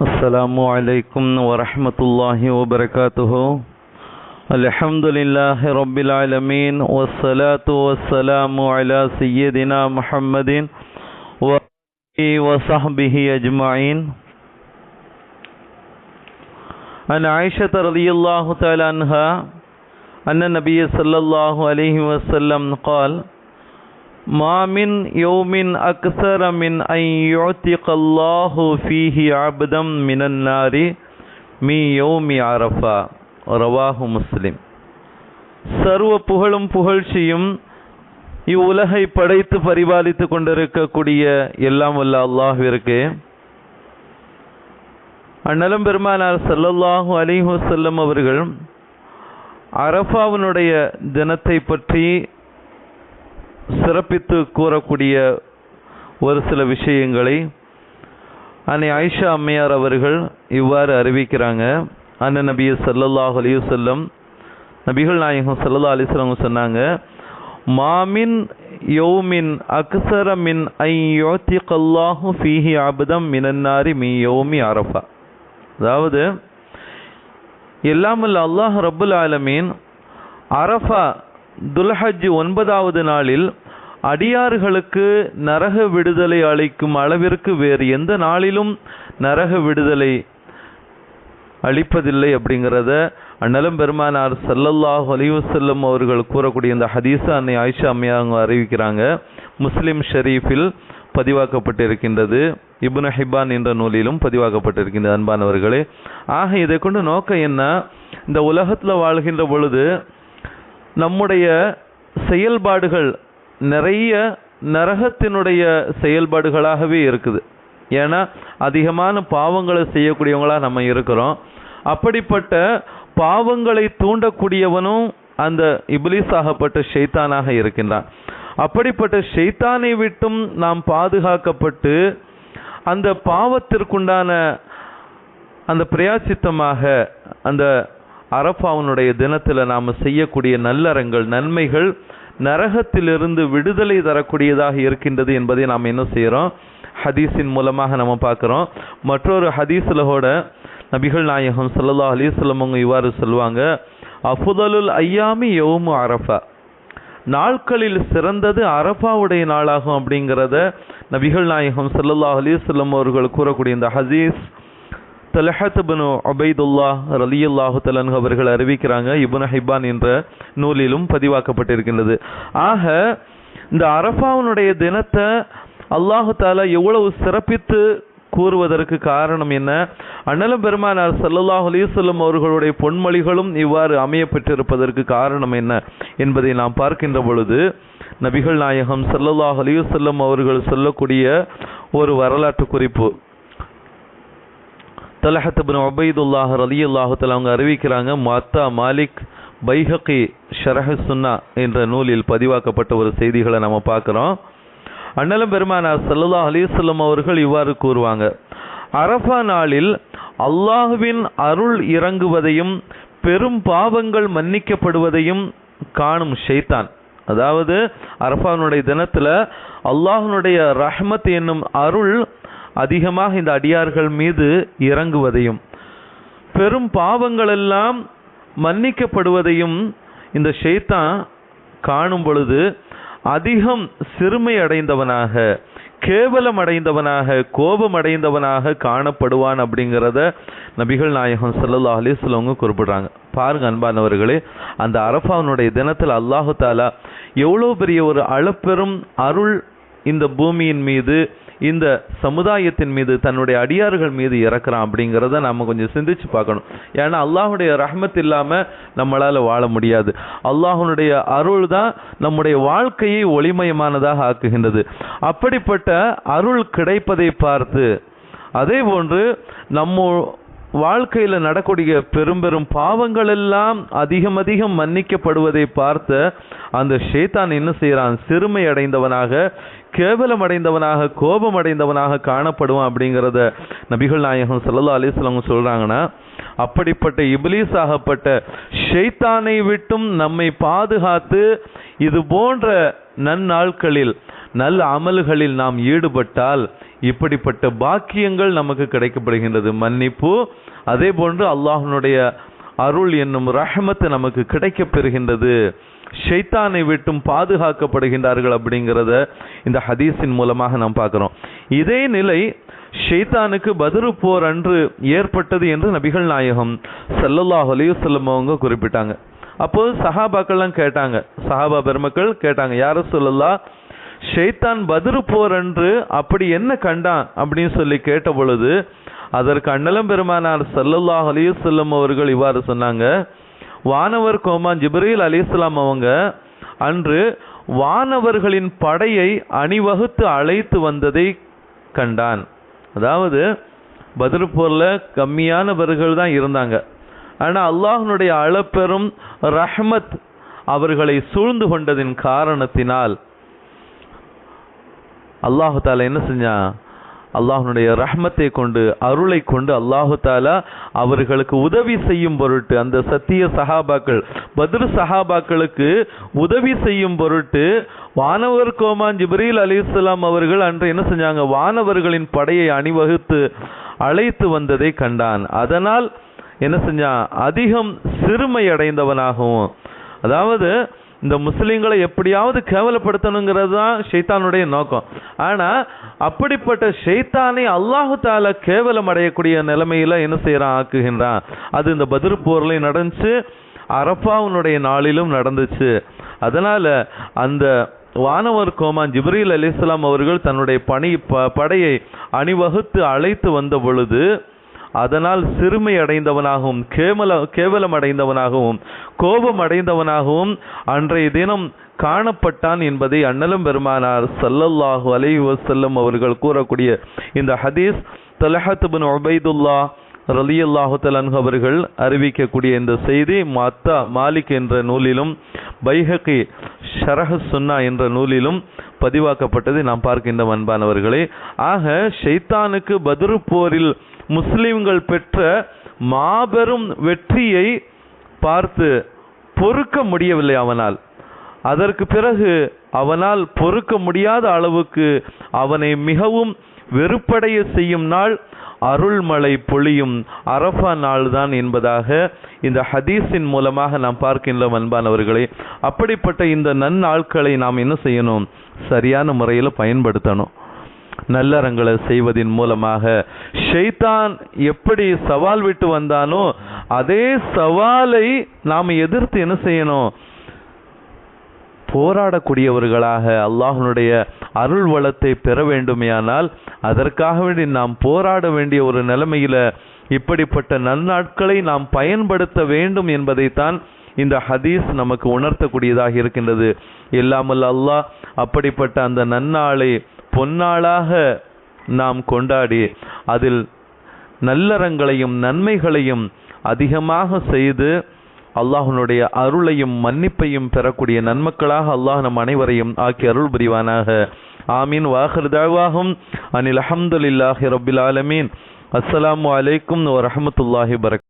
السلام عليكم ورحمة الله وبركاته. الحمد لله رب العالمين والصلاة والسلام على سيدنا محمد وصحبه أجمعين عن عائشة رضي الله تعالى عنها أن النبي صلى الله عليه وسلم قال ما من يوم أكثر من أن يعتق الله فيه عبدا من النار من يوم عرفة رواه مسلم சர்வ புகழும் புகழ்ச்சியும் இவ்வுலகை படைத்து பரிபாலித்து கொண்டிருக்கக்கூடிய எல்லாம் வல்ல அல்லாஹ்விற்கு அந்நலம் பெருமானார் ஸல்லல்லாஹு அலைஹி வஸல்லம் அவர்கள் அரஃபாவினுடைய தினத்தை பற்றி சிறப்பித்து கூறக்கூடிய ஒரு சில விஷயங்களை அன்னை ஆயிஷா அம்மையார் அவர்கள் இவ்வாறு அறிவிக்கிறாங்க. அண்ணன் நபிய சல்லல்லாஹ் அலைஹி நபிகள் நாயகம் சல்லல்லா அலைஹி சொன்னாங்க மாமின் யோமின் அக்சர மின் ஐ யுத்திகல்லாஹு ஃபீஹி அப்தம் மினன்னாரி மீ யோமி அரஃபா. அதாவது எல்லாமல்ல அல்லாஹ் ரபுல் ஆலமீன் அரஃபா துல்ஹஜ் ஒன்பதாவது நாளில் அடியார்களுக்கு நரக விடுதலை அளிக்கும் அளவிற்கு வேறு எந்த நாளிலும் நரக விடுதலை அளிப்பதில்லை அப்படிங்கிறத அண்ணலும் பெருமானார் சல்லல்லாஹ் அலிவசல்லம் அவர்கள் கூறக்கூடிய இந்த ஹதீஸ் அன்னை ஆயிஷா அம்மையா அவங்க அறிவிக்கிறாங்க. முஸ்லிம் ஷெரீஃபில் பதிவாக்கப்பட்டிருக்கின்றது. இப்னு ஹிபான் என்ற நூலிலும் பதிவாக்கப்பட்டிருக்கின்றது அன்பானவர்களே. ஆக இதை கொண்டு நோக்கம் என்ன? இந்த உலகத்தில் வாழ்கின்ற பொழுது நம்முடைய செயல்பாடுகள் நிறைய நரகத்தினுடைய செயல்பாடுகளாகவே இருக்குது. ஏன்னா அதிகமான பாவங்களை செய்யக்கூடியவங்களாக நம்ம இருக்கிறோம். அப்படிப்பட்ட பாவங்களை தூண்டக்கூடியவனும் அந்த இப்லீஸ் ஆகப்பட்ட ஷைத்தானாக இருக்கின்றான். அப்படிப்பட்ட ஷெய்தானை விட்டும் நாம் பாதுகாக்கப்பட்டு அந்த பாவத்திற்குண்டான அந்த பிரயாசித்தமாக அந்த அரபாவுனுடைய தினத்தில் நாம் செய்யக்கூடிய நல்லறங்கள் நன்மைகள் நரகத்திலிருந்து விடுதலை தரக்கூடியதாக இருக்கின்றது என்பதை நாம் என்ன செய்கிறோம் ஹதீஸின் மூலமாக நம்ம பார்க்குறோம். மற்றொரு ஹதீஸில் கூட நபிகள் நாயகம் சல்லா அலிஸ்லம் அவங்க இவ்வாறு சொல்லுவாங்க அஃபுதலுல் ஐயாமி யௌமு அரஃபா. நாட்களில் சிறந்தது அரபாவுடைய நாளாகும் அப்படிங்கிறத நபிகள் நாயகம் சல்லல்லாஹ் அலிஸ்லம் அவர்கள் கூறக்கூடிய இந்த ஹதீஸ் தலஹத் பின் உபைதுல்லா ரலியுல்லாஹு தலன் அவர்கள் அறிவிக்கிறாங்க. இபுன் ஹிபான் என்ற நூலிலும் பதிவாக்கப்பட்டிருக்கின்றது. ஆக இந்த அரஃபாவுனுடைய தினத்தை அல்லாஹு தாலா எவ்வளவு சிறப்பித்து கூறுவதற்கு காரணம் என்ன? அண்ணல பெருமானார் சல்லல்லாஹ் அலிசல்லம் அவர்களுடைய பொன்மொழிகளும் இவ்வாறு அமைய பெற்றிருப்பதற்கு காரணம் என்ன என்பதை நாம் பார்க்கின்ற பொழுது நபிகள் நாயகம் சல்லல்லாஹ் அலிவசல்லம் அவர்கள் சொல்லக்கூடிய ஒரு வரலாற்று குறிப்பு. தலஹத் ஒபைதுல்லாஹ் அலி ரலி அவங்க அறிவிக்கிறாங்க மத்தா மாலிக் பைஹகி ஷரஹ சுன்னா என்ற நூலில் பதிவாக்கப்பட்ட ஒரு செய்திகளை நம்ம பார்க்குறோம். அண்ணலம் பெருமானார் சல்லல்லாஹ் அலிசல்லம் அவர்கள் இவ்வாறு கூறுவாங்க அரஃபா நாளில் அல்லாஹுவின் அருள் இறங்குவதையும் பெரும் பாவங்கள் மன்னிக்கப்படுவதையும் காணும் ஷைத்தான். அதாவது அரஃபானுடைய தினத்தில் அல்லாஹனுடைய ரஹ்மத் என்னும் அருள் அதிகமாக இந்த அடியார்கள் மீது இறங்குவதையும் பெரும் பாவங்களெல்லாம் மன்னிக்கப்படுவதையும் இந்த ஷைத்தான் காணும் பொழுது அதிகம் சிறுமை அடைந்தவனாக கேவலம் அடைந்தவனாக கோபம் அடைந்தவனாக காணப்படுவான் அப்படிங்கிறத நபிகள் நாயகம் சல்லா அலிஸ்லவங்க குறிப்பிடுறாங்க. பாருங்க அன்பானவர்களே அந்த அரஃபாவுனுடைய தினத்தில் அல்லாஹு தாலா எவ்வளோ பெரிய ஒரு அளப்பெரும் அருள் இந்த பூமியின் மீது இந்த சமுதாயத்தின் மீது தன்னுடைய அடியார்கள் மீது இறக்குறான் அப்படிங்கிறத நம்ம கொஞ்சம் சிந்திச்சு பார்க்கணும். ஏன்னா அல்லாஹுடைய ரஹமத் இல்லாமல் நம்மளால் வாழ முடியாது. அல்லாஹனுடைய அருள் தான் நம்முடைய வாழ்க்கையை ஒளிமயமானதாக ஆக்குகின்றது. அப்படிப்பட்ட அருள் கிடைப்பதை பார்த்து அதே போன்று நம்ம வாழ்க்கையில் நடக்கூடிய பெரும் பெரும் பாவங்கள் எல்லாம் அதிகம் அதிகம் மன்னிக்கப்படுவதை பார்த்த அந்த ஷேத்தான் என்ன செய்கிறான் சிறுமை அடைந்தவனாக கேவலம் அடைந்தவனாக கோபம் அடைந்தவனாக காணப்படுவான் அப்படிங்கிறத நபிகள் நாயகம் சல்லா அலிஸ்லாம் சொல்கிறாங்கன்னா அப்படிப்பட்ட இபிலீஸ் ஆகப்பட்ட ஷெய்தானை விட்டும் நம்மை பாதுகாத்து இது போன்ற நன்னாட்களில் நல்ல அமல்களில் நாம் ஈடுபட்டால் இப்படிப்பட்ட பாக்கியங்கள் நமக்கு கிடைக்கப்படுகின்றது. மன்னிப்பு. அதே போன்று அல்லாஹனுடைய அருள் என்னும் ரஹமத்து நமக்கு கிடைக்கப் பெறுகின்றது. ஷைத்தானை விட்டும் பாதுகாக்கப்படுகின்றார்கள் அப்படிங்கிறத இந்த ஹதீஸின் மூலமாக நாம் பார்க்குறோம். இதே நிலை ஷைத்தானுக்கு பதிரு போர் அன்று ஏற்பட்டது என்று நபிகள் நாயகம் ஸல்லல்லாஹு அலைஹி அவங்க குறிப்பிட்டாங்க. அப்போது சஹாபாக்கள்லாம் கேட்டாங்க. சஹாபா பெருமக்கள் கேட்டாங்க யார சொல்லலா ஷெய்தான் பதிரு போர் அன்று அப்படி என்ன கண்டான் அப்படின்னு சொல்லி கேட்ட பொழுது அதற்கு அண்ணலம் பெருமானார் ஸல்லல்லாஹு அலிசல்லம் அவர்கள் இவ்வாறு சொன்னாங்க வானவர் கோமான் ஜிப்ரீல் அலிஸ்லாம் அவங்க அன்று வானவர்களின் படையை அணிவகுத்து அழைத்து வந்ததை கண்டான். அதாவது பத்ரு கம்மியானவர்கள் தான் இருந்தாங்க. ஆனால் அல்லாஹனுடைய அளப்பெரும் ரஹ்மத் அவர்களை சூழ்ந்து கொண்டதின் காரணத்தினால் அல்லாஹு தாலா என்ன செஞ்சான்? அல்லாஹனுடைய ரஹ்மத்தை கொண்டு அருளை கொண்டு அல்லாஹு தாலா அவர்களுக்கு உதவி செய்யும் பொருட்டு அந்த சத்திய சஹாபாக்கள் பத்ரு சஹாபாக்களுக்கு உதவி செய்யும் பொருட்டு வானவர் கோமான் ஜிப்ரீல் அலிஸ்லாம் அவர்கள் அன்று என்ன செஞ்சாங்க? வானவர்களின் படையை அணிவகுத்து அழைத்து வந்ததை கண்டான். அதனால் என்ன செஞ்சான்? அதிகம் சிறுமை அடைந்தவனாகவும் அதாவது இந்த முஸ்லீம்களை எப்படியாவது கேவலப்படுத்தணுங்கிறது தான் ஷைத்தானுடைய நோக்கம். ஆனால் அப்படிப்பட்ட ஷெய்தானை அல்லாஹு தால கேவலம் அடையக்கூடிய நிலைமையில் என்ன செய்கிறான் ஆக்குகின்றான்? அது இந்த பதிர் போர்லையும் நடந்துச்சு அரப்பாவுனுடைய நாளிலும் நடந்துச்சு. அதனால் அந்த வானவர் கோமான் ஜிப்ரீல் அலிஸ்லாம் அவர்கள் தன்னுடைய பணி ப- படையை அணிவகுத்து அழைத்து வந்த பொழுது அதனால் சிறுமை அடைந்தவனாகவும் கேவல கேவலம் அடைந்தவனாகவும் கோபம் அடைந்தவனாகவும் அன்றைய தினம் காணப்பட்டான் என்பதை அண்ணலும் பெருமானார் சல்லல்லாஹு அலைஹி வசல்லம் அவர்கள் கூறக்கூடிய இந்த ஹதீஸ் தலஹத் பின் ஒபைதுல்லா ரலியல்லாஹு தலன்ஹு அவர்கள் அறிவிக்கக்கூடிய இந்த செய்தி மத்தா மாலிக் என்ற நூலிலும் பைஹகி ஷரஹ சுன்னா என்ற நூலிலும் பதிவாக்கப்பட்டதை நாம் பார்க்கின்ற அன்பானவர்களே. ஆக ஷைத்தானுக்கு பதிரு போரில் முஸ்லிம்கள் பெற்ற மாபெரும் வெற்றியை பார்த்து பொறுக்க முடியவில்லை அவனால். அதற்கு பிறகு அவனால் பொறுக்க முடியாத அளவுக்கு அவனை மிகவும் வெறுப்படைய செய்யும் நாள் அருள்மழை பொழியும் அரஃபா நாள்தான் என்பதாக இந்த ஹதீஸின் மூலமாக நாம் பார்க்கின்றோம் அன்பானவர்களே. அப்படிப்பட்ட இந்த நன்னாட்களை நாம் என்ன செய்யணும்? சரியான முறையில் பயன்படுத்தணும். நல்லறங்களை செய்வதின் மூலமாக. ஷைத்தான் எப்படி சவால் விட்டு வந்தானோ அதே சவாலை நாம் எதிர்த்து என்ன செய்யணும்? போராடக்கூடியவர்களாக அல்லாஹனுடைய அருள் வளத்தை பெற வேண்டுமேயானால் அதற்காக வேண்டி நாம் போராட வேண்டிய ஒரு நிலைமையில இப்படிப்பட்ட நன்னாட்களை நாம் பயன்படுத்த வேண்டும் என்பதைத்தான் இந்த ஹதீஸ் நமக்கு உணர்த்தக்கூடியதாக இருக்கின்றது. இல்லாமல் அல்லாஹ் அப்படிப்பட்ட அந்த நன்னாளை பொன்னாளாக நாம் கொண்டாடி அதில் நல்லறங்களையும் நன்மைகளையும் அதிகமாக செய்து அல்லாஹனுடைய அருளையும் மன்னிப்பையும் பெறக்கூடிய நன்மக்களாக அல்லாஹ் நம் அனைவரையும் ஆக்கி அருள் புரிவானாக. ஆமீன். வாஹர் தாழ்வாகும் அனில் அஹமதுல்லாஹி ரபில் ஆலமீன். அஸ்ஸலாமு அலைக்கும் வரமத்துல்லாஹி பரக்